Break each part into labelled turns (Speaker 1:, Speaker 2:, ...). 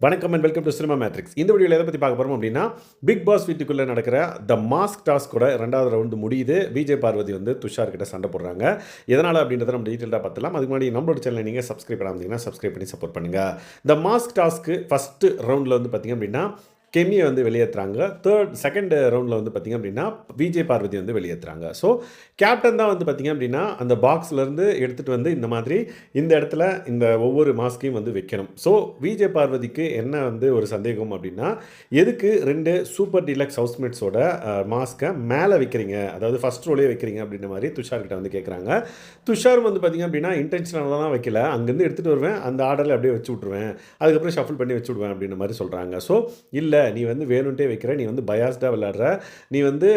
Speaker 1: வணக்கம் and welcome to cinema matrix இந்த வீடியோவில் எதை பற்றி பார்க்க போகிறோம் அப்படின்னா பிக் பாஸ் வீட்டுக்குள்ளே நடக்கிற த மாஸ்க் டாஸ்கோட ரெண்டாவது ரவுண்டு முடியுது. விஜய் பார்வதி வந்து துஷார் கிட்ட சண்டை போடுறாங்க. எதனால் அப்படின்றத நம்ம டீட்டெயிலாக பார்த்துலாம் அதுக்கு முன்னாடி நம்மளோட சேனலை நீங்கள் சப்ஸ்கிரைப் பண்ணாமல் சப்ஸ்கிரைப் பண்ணி சப்போர்ட் பண்ணுங்கள் த மாஸ்க் டாஸ்க்கு ஃபஸ்ட்டு ரவுண்டில் வந்து பார்த்திங்க அப்படின்னா கெமியை வந்து வெளியேற்றுறாங்க தேர்ட் செகண்ட் ரவுண்டில் வந்து பார்த்திங்க அப்படின்னா விஜய் பார்வதி வந்து வெளியேற்றுறாங்க ஸோ கேப்டன் தான் வந்து பார்த்திங்க அப்படின்னா அந்த பாக்ஸ்லேருந்து எடுத்துகிட்டு வந்து இந்த மாதிரி இந்த இடத்துல இந்த ஒவ்வொரு மாஸ்கையும் வந்து வைக்கணும். ஸோ விஜய் பார்வதிக்கு என்ன வந்து ஒரு சந்தேகம் அப்படின்னா எதுக்கு ரெண்டு சூப்பர் டீலக்ஸ் ஹவுஸ்மேட்ஸோட மாஸ்க்கை மேலே வைக்கிறீங்க? அதாவது ஃபஸ்ட் ரோலே வைக்கிறீங்க அப்படின்ற மாதிரி துஷார் கிட்ட வந்து கேட்குறாங்க துஷார் வந்து பார்த்திங்க அப்படின்னா இன்டென்ஷனலாக தான் வைக்கல. அங்கேருந்து எடுத்துகிட்டு வருவேன். அந்த ஆர்டரில் அப்படியே வச்சு விட்ருவேன் அதுக்கப்புறம் ஷஃபில் பண்ணி வச்சு விடுவேன் அப்படின்ற மாதிரி சொல்கிறாங்க ஸோ இல்லை நீ வந்து வேணும்ட்டே வைக்கிற நீ வந்து பயாஸ்டாக விளாட்ற நீ வந்து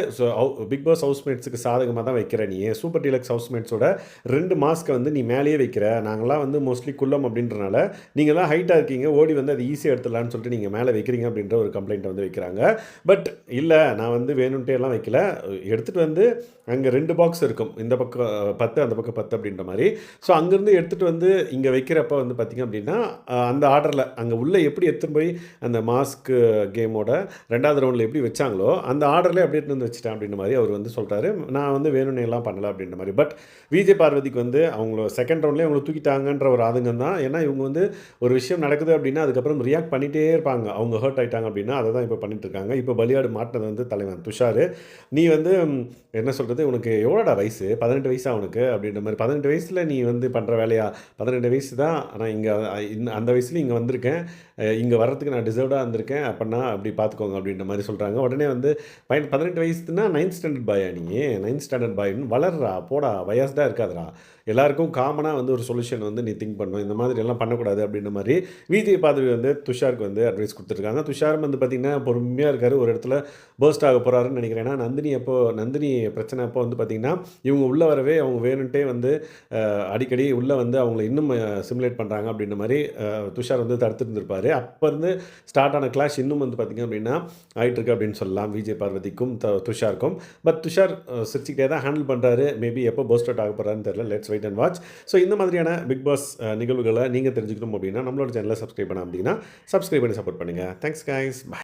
Speaker 1: பிக் பாஸ் ஹவுஸ்மேட்ஸுக்கு சாதகமாக தான் வைக்கிற நீ. சூப்பர் டீலக்ஸ் ஹவுஸ்மேட்ஸோட ரெண்டு மாஸ்க்கை வந்து நீ மேலேயே வைக்கிற. நாங்களாம் வந்து மோஸ்ட்லி குள்ளம் அப்படின்றனால நீங்களாம் ஹைட்டாக இருக்கீங்க. ஓடி வந்து அது ஈஸியாக எடுத்துடலான்னு சொல்லிட்டு நீங்கள் மேலே வைக்கிறீங்க அப்படின்ற ஒரு கம்ப்ளைண்ட்டை வந்து வைக்கிறாங்க. பட் இல்லை நான் வந்து வேணும்ட்டே எல்லாம் வைக்கல. எடுத்துகிட்டு வந்து அங்கே ரெண்டு பாக்ஸ் இருக்கும். இந்த பக்கம் பத்து அந்த பக்கம் பத்து அப்படின்ற மாதிரி. ஸோ அங்கேருந்து எடுத்துகிட்டு வந்து இங்கே வைக்கிறப்ப வந்து பார்த்திங்க அப்படின்னா அந்த ஆர்டரில் அங்கே உள்ளே எப்படி எடுத்துன்னு போய் அந்த மாஸ்க்கு கேமோட ரெண்டாவது ரவுண்டில் எப்படி வச்சாங்களோ அந்த ஆர்டர்லேயே அப்படியே இருந்து வந்து வச்சுட்டேன் அப்படின்ற மாதிரி அவர் வந்து சொல்கிறாரு நான் வந்து வேணும்னே எல்லாம் பண்ணல அப்படின்ற மாதிரி. பட் விஜய் பார்வதிக்கு வந்து அவங்கள செகண்ட் ரவுண்ட்லேயே அவங்கள தூக்கிட்டாங்கன்ற ஒரு ஆதங்கம் தான். ஏன்னா இவங்க வந்து ஒரு விஷயம் நடக்குது அப்படின்னா அதுக்கப்புறம் ரியாக்ட் பண்ணிகிட்டே இருப்பாங்க. அவங்க ஹர்ட் ஆகிட்டாங்க அப்படின்னா அதை தான் இப்போ பண்ணிட்டு இருக்காங்க. இப்போ பலியாடு மாட்டினது வந்து தலைவன் துஷார். நீ வந்து என்ன சொல்கிறது உனக்கு எவ்வளோடா வயசு? பதினெட்டு வயசா உனக்கு? அப்படின்ற மாதிரி. பதினெட்டு வயசில் நீ வந்து பண்ணுற வேலையா? பதினெட்டு வயசு தான். ஆனால் இங்கே அந்த வயசுலேயும் இங்கே வந்திருக்கேன். இங்கே வர்றதுக்கு நான் டிசர்வ்டாக இருந்திருக்கேன். அப்படின்னா அப்படி பார்த்துக்கோங்க அப்படின்ற மாதிரி சொல்கிறாங்க உடனே வந்து பையன் பதினெட்டு வயசுனா நைன்த் ஸ்டாண்டர்ட் பாயா நீ? நைன்த் ஸ்டாண்டர்ட் பாயின்னு வளர்றா போடா வயசுதான் இருக்காதுடா. எல்லாருக்கும் காமனாக வந்து ஒரு சொல்யூஷன் வந்து நீ திங்க் பண்ணும் இந்த மாதிரி எல்லாம் பண்ணக்கூடாது அப்படின்ற மாதிரி விஜய் பாதவி வந்து துஷாருக்கு வந்து அட்வைஸ் கொடுத்துருக்காங்க. துஷாரும் வந்து பார்த்திங்கன்னா பொறுமையாக இருக்கார். ஒரு இடத்துல பேர்ஸ்ட் ஆக போகிறாருன்னு நினைக்கிறேன். ஏன்னா நந்தினி அப்போ நந்தினி பிரச்சனை அப்போ வந்து பார்த்திங்கன்னா இவங்க உள்ளே வரவே அவங்க வேணுன்ட்டே வந்து அடிக்கடி உள்ளே வந்து அவங்கள இன்னும் சிமுலேட் பண்ணுறாங்க அப்படின்ற மாதிரி துஷார் வந்து தடுத்துருந்துருப்பார். அப்போ இருந்து ஸ்டார்ட் ஆன கிளாஷ் இன்னும் வந்து பார்த்திங்க அப்படின்னா ஆயிட்டு இருக்கு அப்படின்னு சொல்லலாம். விஜய் பார்வதிக்கும் த- துஷாருக்கும். பட் துஷார் அஹ், சிரிச்சுக்கிட்டே தான் ஹேண்டில் பண்ணுறாரு மேபி எப்போ போஸ்ட் அவுட் ஆக போகிறான்னு தெரியல. Let's wait and watch so இந்த மாதிரியான பிக் பாஸ் நிகழ்வுகளை நீங்கள் தெரிஞ்சுக்கணும் அப்படின்னா நம்மளோட சேனலை சப்ஸ்கிரைப் பண்ண அப்படின்னா சப்ஸ்கிரைப் பண்ணி சப்போர்ட் பண்ணுங்கள் தேங்க்ஸ் கைஸ்